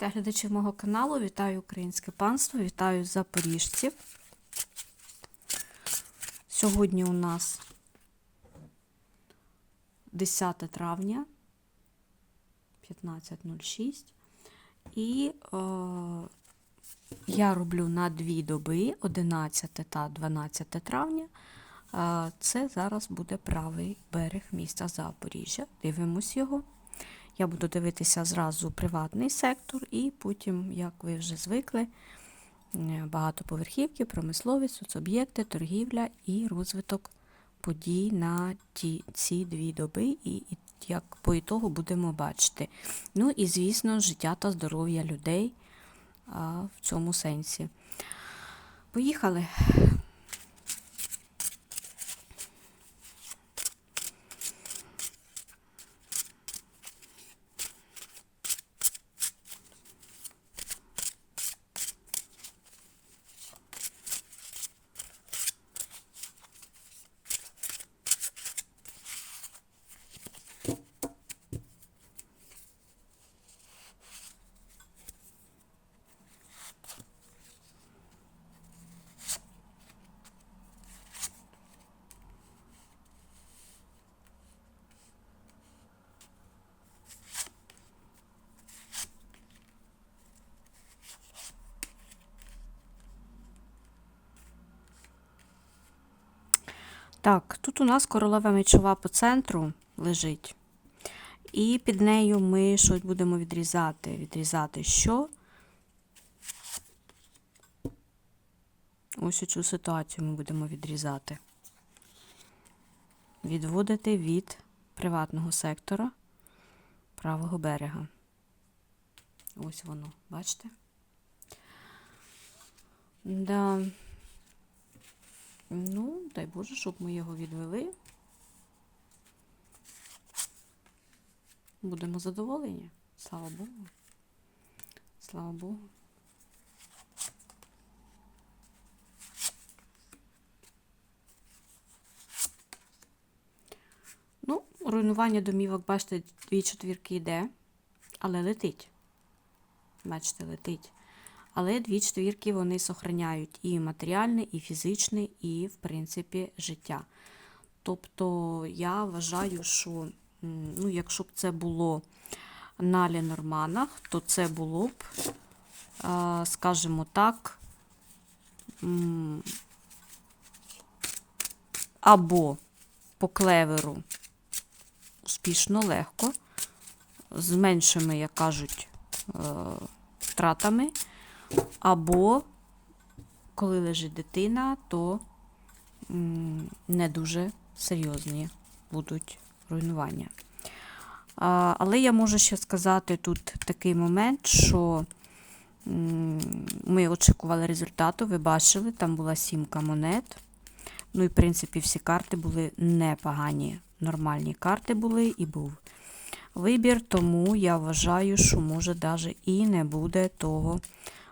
та глядачі мого каналу. Вітаю українське панство, вітаю запоріжців. Сьогодні у нас 10 травня 15.06. І е, я роблю на дві доби 11 та 12 травня. Е, це зараз буде правий берег міста Запоріжжя. Дивимось його. Я буду дивитися зразу приватний сектор, і потім, як ви вже звикли, е, багатоповерхівки, промисловість, соцоб'єкти, торгівля і розвиток подій на ті, ці дві доби, і, як по ітогу будемо бачити. Ну і, звісно, життя та здоров'я людей а, в цьому сенсі. Поїхали. Так, тут у нас королева мечова по центру лежить. І під нею ми щось будемо відрізати. Відрізати що? Ось цю ситуацію ми будемо відрізати. Відводити від приватного сектора правого берега. Ось воно, бачите? Да. Ну, дай Боже, щоб ми його відвели. Будемо задоволені. Слава Богу. Слава Богу. Ну, руйнування домівок, бачите, дві четвірки йде, але летить. Бачите, летить. Але дві четвірки вони сохраняють і матеріальне, і фізичне, і, в принципі, життя. Тобто я вважаю, що ну, якщо б це було на Ленорманах, то це було б, е, скажімо так, або по клеверу успішно, легко, з меншими, як кажуть, е, втратами. Або коли лежить дитина, то не дуже серйозні будуть руйнування. Але я можу ще сказати тут такий момент, що ми очікували результату, ви бачили, там була сімка монет. Ну і, в принципі, всі карти були непогані. Нормальні карти були і був вибір, тому я вважаю, що може навіть і не буде того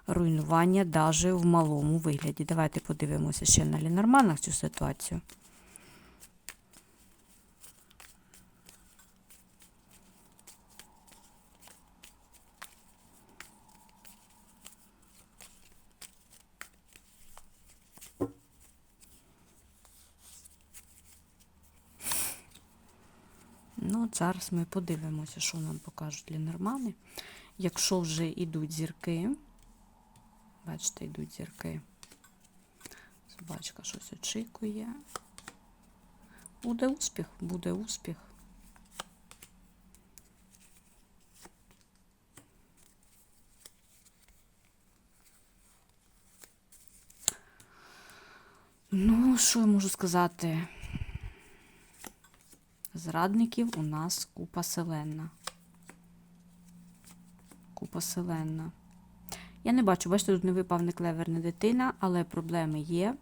руйнування даже в малому вигляді. Давайте подивимося ще на Лінорманах цю ситуацію. Ну, зараз ми подивимося, що нам покажуть Лінормани. Якщо вже йдуть зірки, Бачите, йдуть зірки. Собачка щось очікує. Буде успіх, буде успіх. Ну, що я можу сказати? Зрадників у нас купа селена. Купа селена. Я не бачу, бачите, тут не випав не клевер, не дитина, але проблеми є.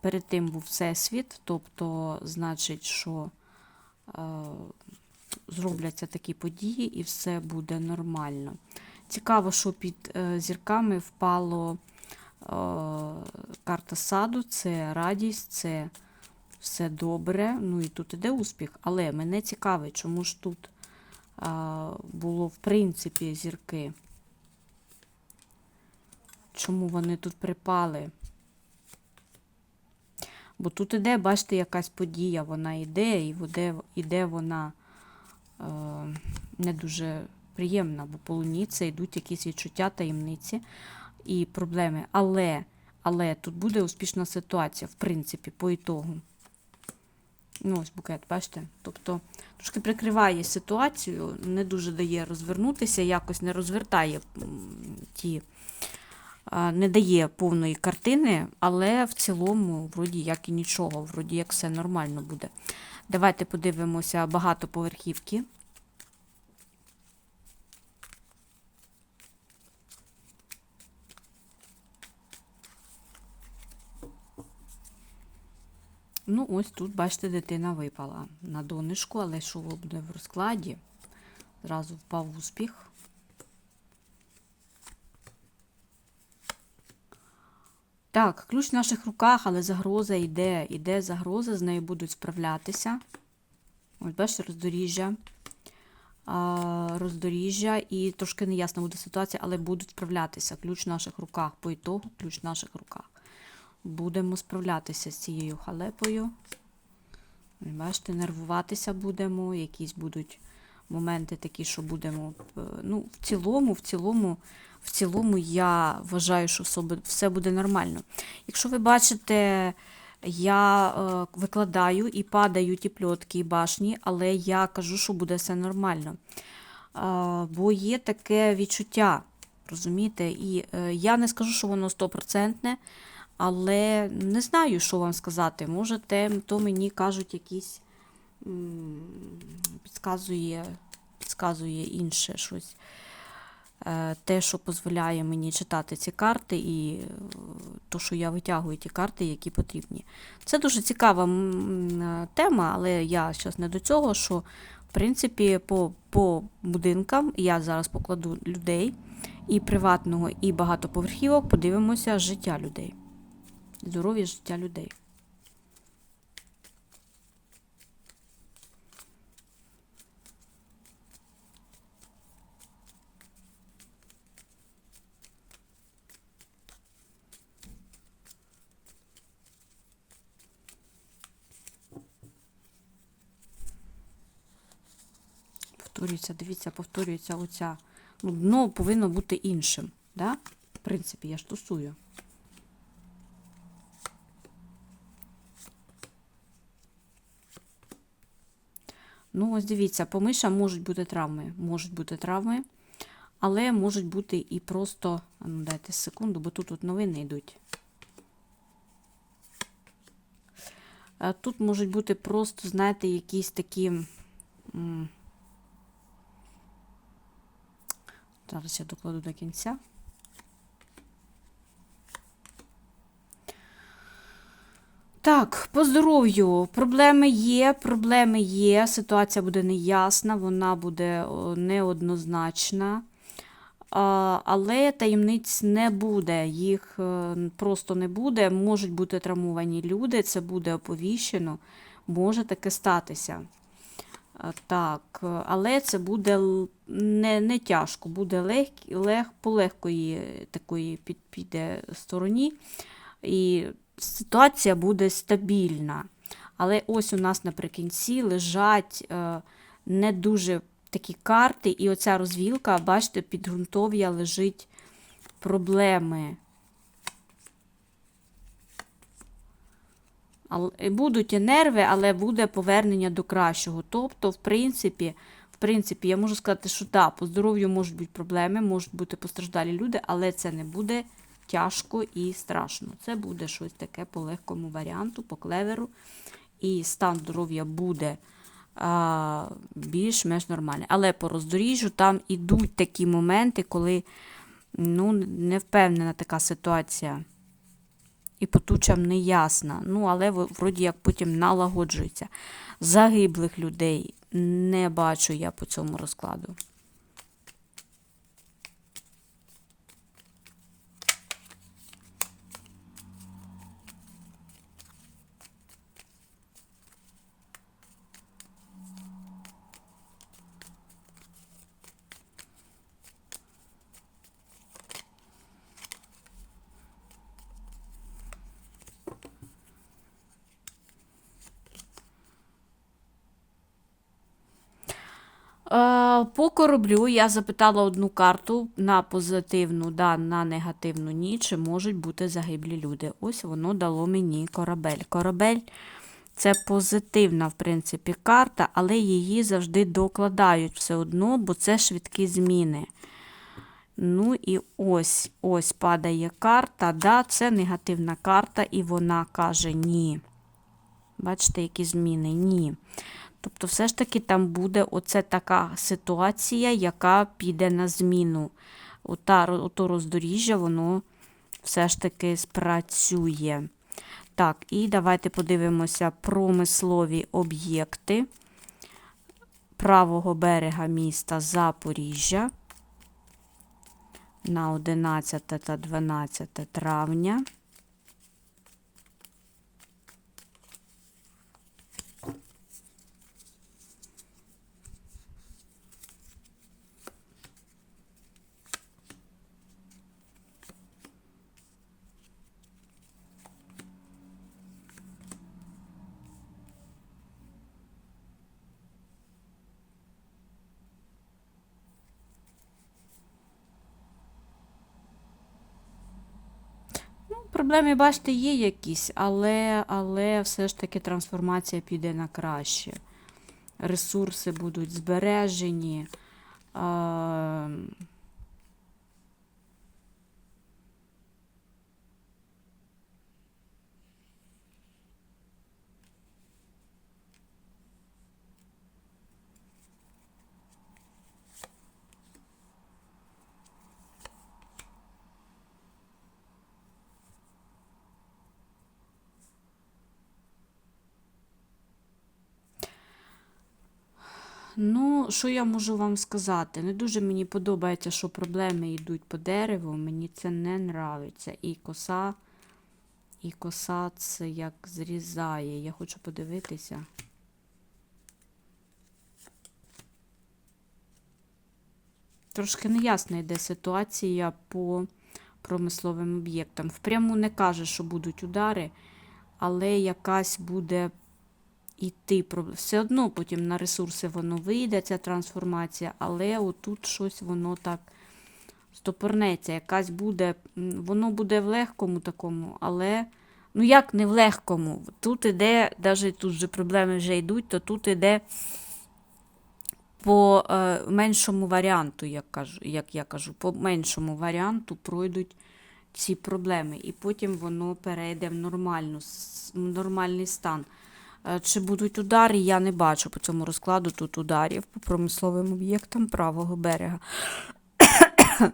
Перед тим був всесвіт, тобто, значить, що е, зробляться такі події і все буде нормально. Цікаво, що під е, зірками впало е, карта саду, це радість, це все добре. Ну і тут іде успіх. Але мене цікавить, чому ж тут е, було, в принципі, зірки чому вони тут припали. Бо тут іде, бачите, якась подія, вона йде, і іде, іде вона е, не дуже приємна, бо по луні це йдуть якісь відчуття, таємниці і проблеми. Але, але тут буде успішна ситуація, в принципі, по ітогу. Ну, ось букет, бачите? Тобто трошки прикриває ситуацію, не дуже дає розвернутися, якось не розвертає ті, не дає повної картини, але в цілому, вроді як і нічого, вроді як все нормально буде. Давайте подивимося багатоповерхівки. Ну, ось тут, бачите, дитина випала на донечку, але що буде в розкладі? Зразу впав успіх. Так, ключ в наших руках, але загроза йде. Іде загроза, з нею будуть справлятися. Ось, бачите, роздоріжжя. Роздоріжжя і трошки неясна буде ситуація, але будуть справлятися. Ключ в наших руках. По ітогу, ключ в наших руках. Будемо справлятися з цією халепою. Бачите, нервуватися будемо, якісь будуть моменти такі, що будемо. е, Ну, в цілому, в цілому, в цілому, я вважаю, що все буде- нормально. Якщо ви бачите, я е, викладаю і падають і пльотки, і башні, але я кажу, що буде все нормально. Е, бо є таке відчуття, розумієте? І я не скажу, що воно стопроцентне, але не знаю, що вам сказати. Може, те, то мені кажуть якісь підказує, підказує інше щось. Е, Те, що дозволяє мені читати ці карти, і е, то, що я витягую ті карти, які потрібні. Це дуже цікава тема, але я зараз не до цього, що в принципі по, по будинкам я зараз покладу людей і приватного, і багатоповерхівок, подивимося життя людей. Здоров'я життя людей. Повторюється, дивіться, повторюється оця. Ну, дно повинно бути іншим. Да? В принципі, я ж тусую. Ну, ось дивіться, по мишам можуть бути травми. Можуть бути травми, але можуть бути і просто. Ну, дайте секунду, бо тут от новини йдуть. Е, Тут можуть бути просто, знаєте, якісь такі. Зараз я докладу до кінця. Так, по здоров'ю. Проблеми є, проблеми є. Ситуація буде неясна, вона буде неоднозначна. Але таємниць не буде, їх е, просто не буде. Можуть бути травмовані люди, це буде оповіщено, може таке статися. Так, але це буде не, не тяжко, буде лег, лег, по легкої такої під, піде стороні. І ситуація буде стабільна. Але ось у нас наприкінці лежать е, не дуже такі карти, і оця розвілка, бачите, підґрунтов'я лежить проблеми. Будуть нерви, але буде повернення до кращого. Тобто, в принципі, в принципі, я можу сказати, що так, по здоров'ю можуть бути проблеми, можуть бути постраждалі люди, але це не буде тяжко і страшно. Це буде щось таке по легкому варіанту, по клеверу. І стан здоров'я буде більш-менш нормальний. Але по роздоріжжю там ідуть такі моменти, коли ну, не впевнена така ситуація. І по тучам не. Ну, але вроді як потім налагоджується. Загиблих людей не бачу я по цьому розкладу. А, по кораблю я запитала одну карту на позитивну, да, на негативну ні, чи можуть бути загиблі люди. Ось воно дало мені корабель. Корабель це позитивна, в принципі, карта, але її завжди докладають все одно, бо це швидкі зміни. Ну і ось ось падає карта. Да, Це негативна карта, і вона каже ні. Бачите, які зміни? Ні. Тобто, все ж таки там буде оце така ситуація, яка піде на зміну. Ота, ото роздоріжжя, воно все ж таки спрацює. Так, і давайте подивимося промислові об'єкти правого берега міста Запоріжжя на 11 та 12 травня. Проблеми, бачите, є якісь, але, але все ж таки трансформація піде на краще. Ресурси будуть збережені. А, Що я можу вам сказати? Не дуже мені подобається, що проблеми йдуть по дереву. Мені це не нравиться. І коса, і коса це як зрізає. Я хочу подивитися. Трошки неясна йде ситуація по промисловим об'єктам. Впряму не каже, що будуть удари, але якась буде йти. Все одно потім на ресурси воно вийде, ця трансформація, але отут щось воно так стопорнеться. Якась буде, воно буде в легкому такому, але. Ну, як не в легкому. Тут іде, навіть тут же проблеми вже йдуть, то тут іде по е, меншому варіанту, як кажу, як я кажу, по меншому варіанту пройдуть ці проблеми. І потім воно перейде в нормальну, в нормальний стан. Е, чи будуть удари, я не бачу по цьому розкладу тут ударів по промисловим об'єктам правого берега.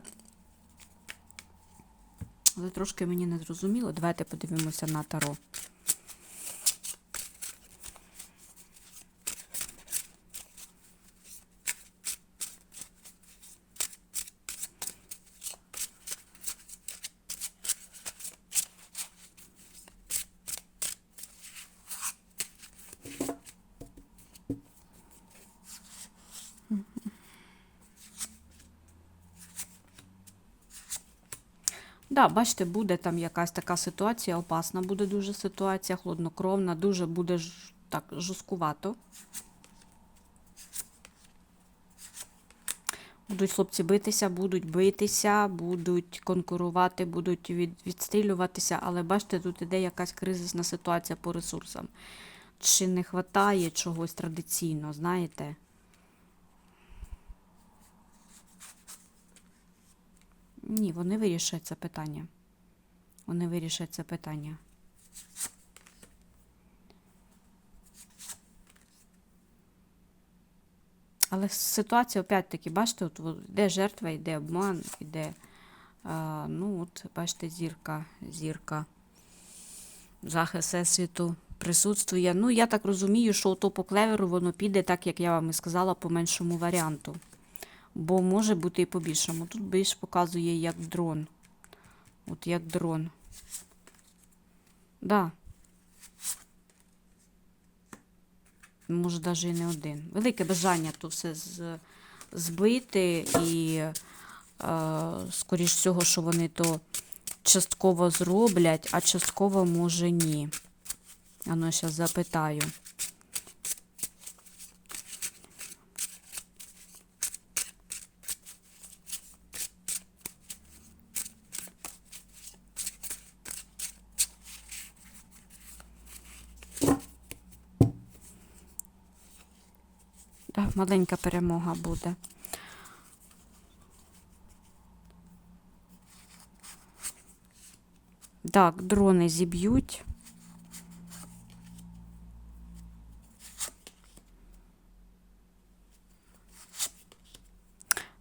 Але трошки мені не зрозуміло. Давайте подивимося на таро. Да, бачите, буде там якась така ситуація, опасна буде дуже ситуація, хладнокровна, дуже буде ж, так жорсткувато. Будуть хлопці битися, будуть битися, будуть конкурувати, будуть від, відстрілюватися, але бачите, тут іде якась кризисна ситуація по ресурсам. Чи не вистачає чогось традиційно, знаєте? Ні, вони вирішать це питання. Вони вирішать це питання. Але ситуація, опять-таки, бачите, от, от йде жертва, йде обман, йде. А, ну, от, бачите, зірка, зірка. Захист всесвіту присутствує. Ну, я так розумію, що то по клеверу воно піде, так як я вам і сказала, по меншому варіанту бо може бути і по-більшому. Тут більш показує як дрон. От як дрон. Да. Може, навіть і не один. Велике бажання то все збити і, е, скоріш всього, що вони то частково зроблять, а частково може ні. Ану, зараз запитаю. Маленька перемога буде. Так, дрони зіб'ють.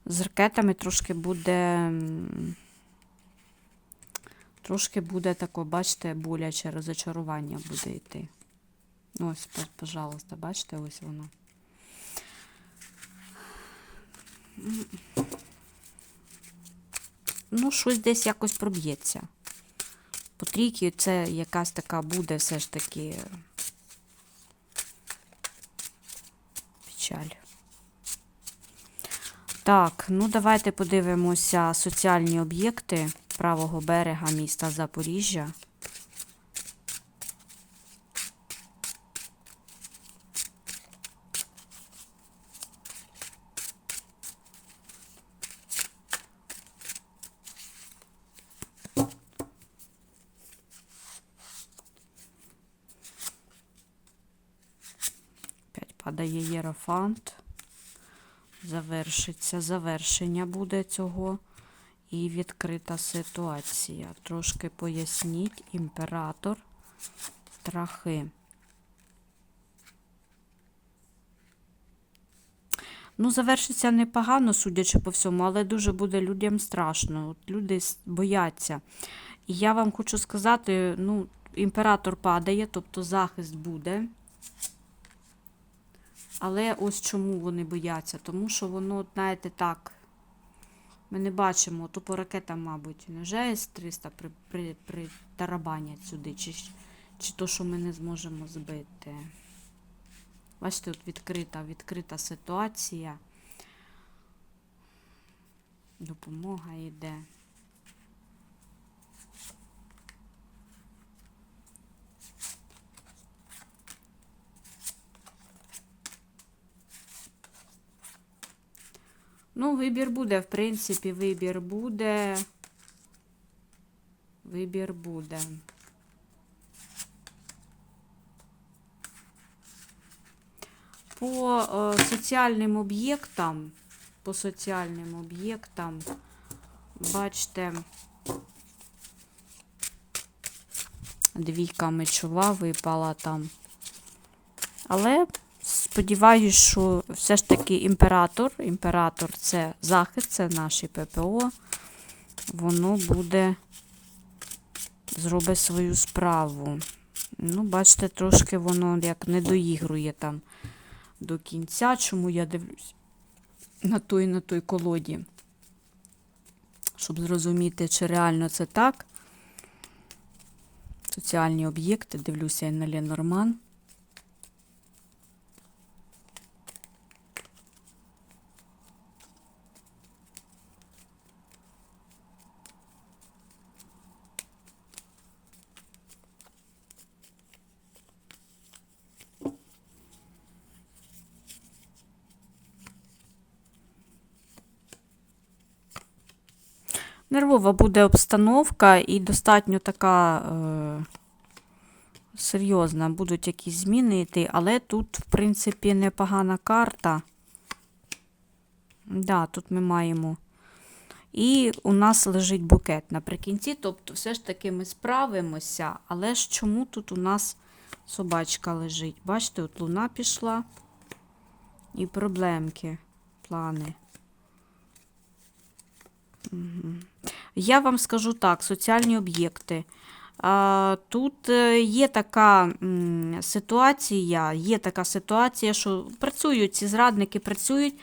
З ракетами трошки буде. Трошки буде тако, бачите, боляче розочарування буде йти. Ось, пожалуйста, бачите, ось воно. Ну, щось десь якось проб'ється. По трійки це якась така буде все ж таки печаль. Так, ну давайте подивимося соціальні об'єкти правого берега міста Запоріжжя. Падає єрофант. Завершиться, завершення буде цього. І відкрита ситуація. Трошки поясніть. Імператор. Страхи. Ну, завершиться непогано, судячи по всьому, але дуже буде людям страшно. От люди бояться. І я вам хочу сказати: ну, імператор падає, тобто захист буде. Але ось чому вони бояться? Тому що воно, знаєте, так. Ми не бачимо, то по ракетам, мабуть, невже С-300 при, при, притарабанять сюди, чи, чи то, що ми не зможемо збити. Бачите, тут відкрита, відкрита ситуація. Допомога йде. Ну, вибір буде, в принципі, вибір буде. Вибір буде. По е, соціальним об'єктам, по соціальним об'єктам, бачите, двійка мечова випала там. Але сподіваюсь, що все ж таки імператор, імператор це захист, це наші ППО. Воно буде зробить свою справу. Ну, бачите, трошки воно як не доігрує там до кінця, чому я дивлюсь на той на той колоді. Щоб зрозуміти, чи реально це так. Соціальні об'єкти, дивлюся я на Ленорман. Нервова буде обстановка і достатньо така е, серйозна. Будуть якісь зміни йти, але тут, в принципі, непогана карта. Да, тут ми маємо. І у нас лежить букет наприкінці. Тобто, все ж таки ми справимося. Але ж чому тут у нас собачка лежить? Бачите, от луна пішла. І проблемки, плани. Я вам скажу так: соціальні об'єкти. Тут е, є така ситуація, є така ситуація, що працюють ці зрадники, працюють,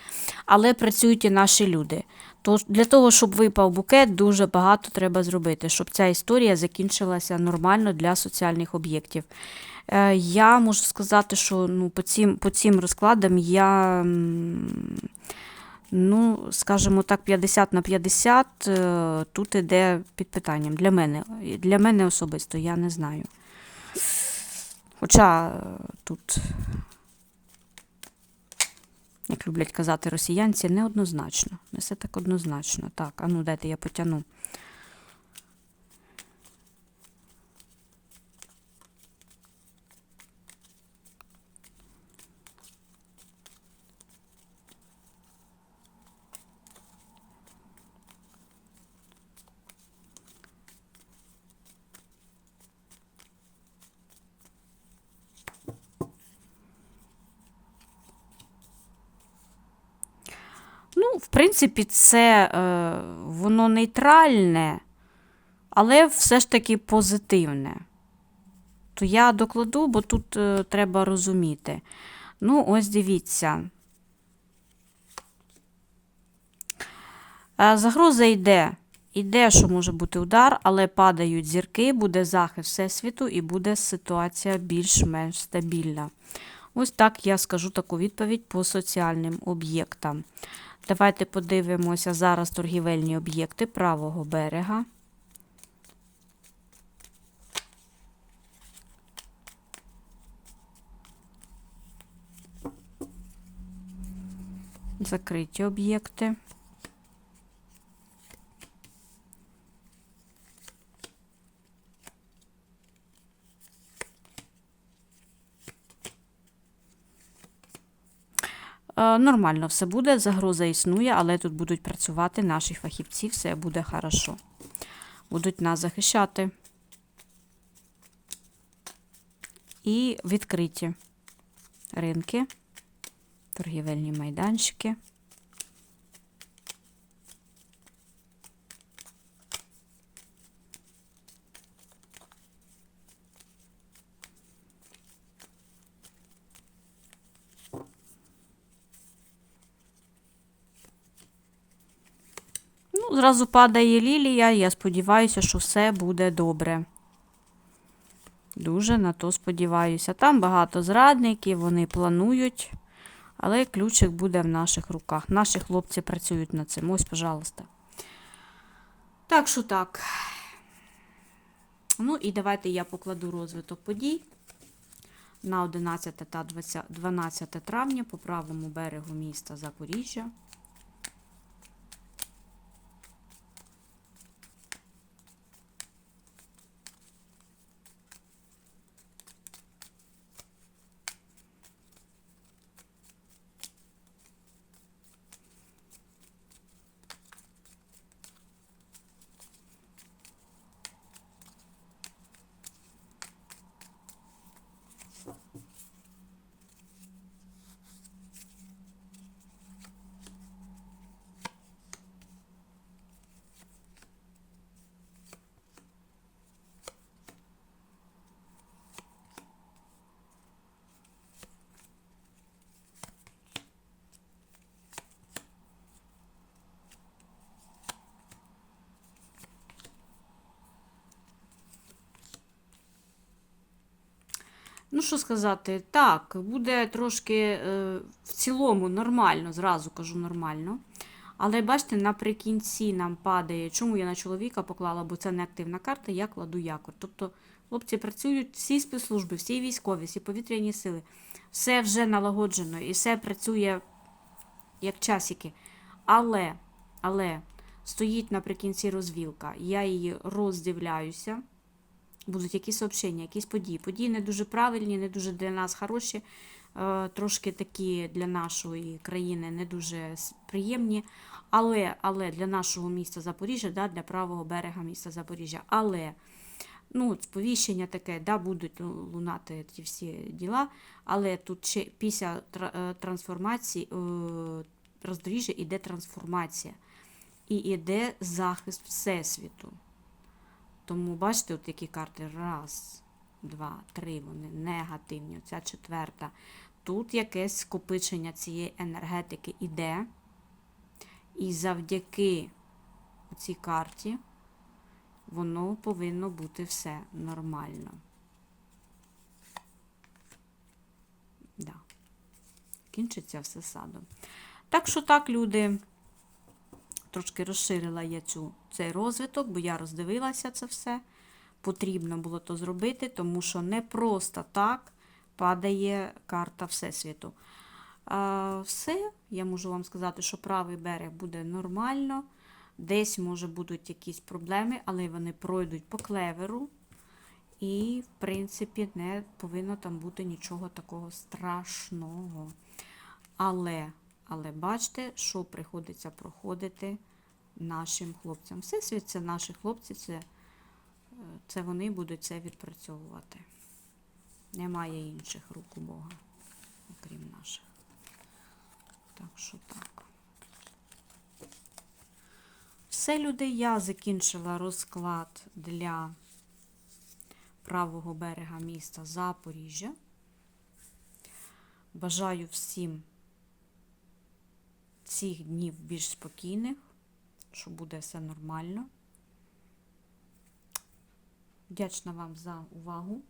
але працюють і наші люди. Тож для того, щоб випав букет, дуже багато треба зробити, щоб ця історія закінчилася нормально для соціальних об'єктів. Е, Я можу сказати, що ну, по, цим, по цим розкладам я. Ну, скажімо так, 50 на 50 е, тут іде під питанням. Для мене. Для мене особисто, я не знаю. Хоча е, тут, як люблять казати росіянці, неоднозначно. Не все так однозначно. Так, а ну дайте я потягну. В принципі, це е, воно нейтральне, але все ж таки позитивне. То я докладу, бо тут е, треба розуміти. Ну, ось дивіться. Е, Загроза йде. Іде, що може бути удар, але падають зірки, буде захист Всесвіту і буде ситуація більш-менш стабільна. Ось так я скажу таку відповідь по соціальним об'єктам. Давайте подивимося зараз торгівельні об'єкти правого берега. Закриті об'єкти. Е, Нормально все буде, загроза існує, але тут будуть працювати наші фахівці, все буде хорошо. Будуть нас захищати. І відкриті ринки, торгівельні майданчики. Зразу падає лілія, я сподіваюся, що все буде добре. Дуже на то сподіваюся. Там багато зрадників, вони планують, але ключик буде в наших руках. Наші хлопці працюють над цим. Ось, пожалуйста. Так що так. Ну і давайте я покладу розвиток подій на 11 та 12 травня по правому берегу міста Запоріжжя. Ну, що сказати, так, буде трошки е, в цілому нормально, зразу кажу нормально. Але бачите, наприкінці нам падає. Чому я на чоловіка поклала, бо це не активна карта, я кладу якор. Тобто хлопці працюють всі спецслужби, всі військові, всі повітряні сили. Все вже налагоджено і все працює як часики. Але, але стоїть наприкінці розвілка. Я її роздивляюся будуть якісь сообщення, якісь події. Події не дуже правильні, не дуже для нас хороші, е, трошки такі для нашої країни не дуже приємні. Але, але для нашого міста Запоріжжя, да, для правого берега міста Запоріжжя. Але ну, сповіщення таке, да, будуть лунати ті всі діла. Але тут ще після е, трансформації е, роздоріжжя іде трансформація. І іде захист Всесвіту. Тому бачите, от які карти. Раз, два, три. Вони негативні. Оця четверта. Тут якесь скопичення цієї енергетики іде. І завдяки цій карті воно повинно бути все нормально. Да. Кінчиться все садом. Так що так, люди трошки розширила я цю, цей розвиток, бо я роздивилася це все. Потрібно було то зробити, тому що не просто так падає карта Всесвіту. А, все, я можу вам сказати, що правий берег буде нормально. Десь, може, будуть якісь проблеми, але вони пройдуть по клеверу. І, в принципі, не повинно там бути нічого такого страшного. Але, але бачите, що приходиться проходити нашим хлопцям. Всесвіт це наші хлопці, це, е, це вони будуть це відпрацьовувати. Немає інших рук у Бога, окрім наших. Так що так. Все, люди, я закінчила розклад для правого берега міста Запоріжжя. Бажаю всім цих днів більш спокійних, що буде все нормально. Вдячна вам за увагу.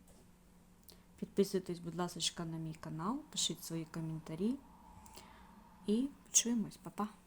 Підписуйтесь, будь ласка, на мій канал, пишіть свої коментарі. І почуємось, Па-па!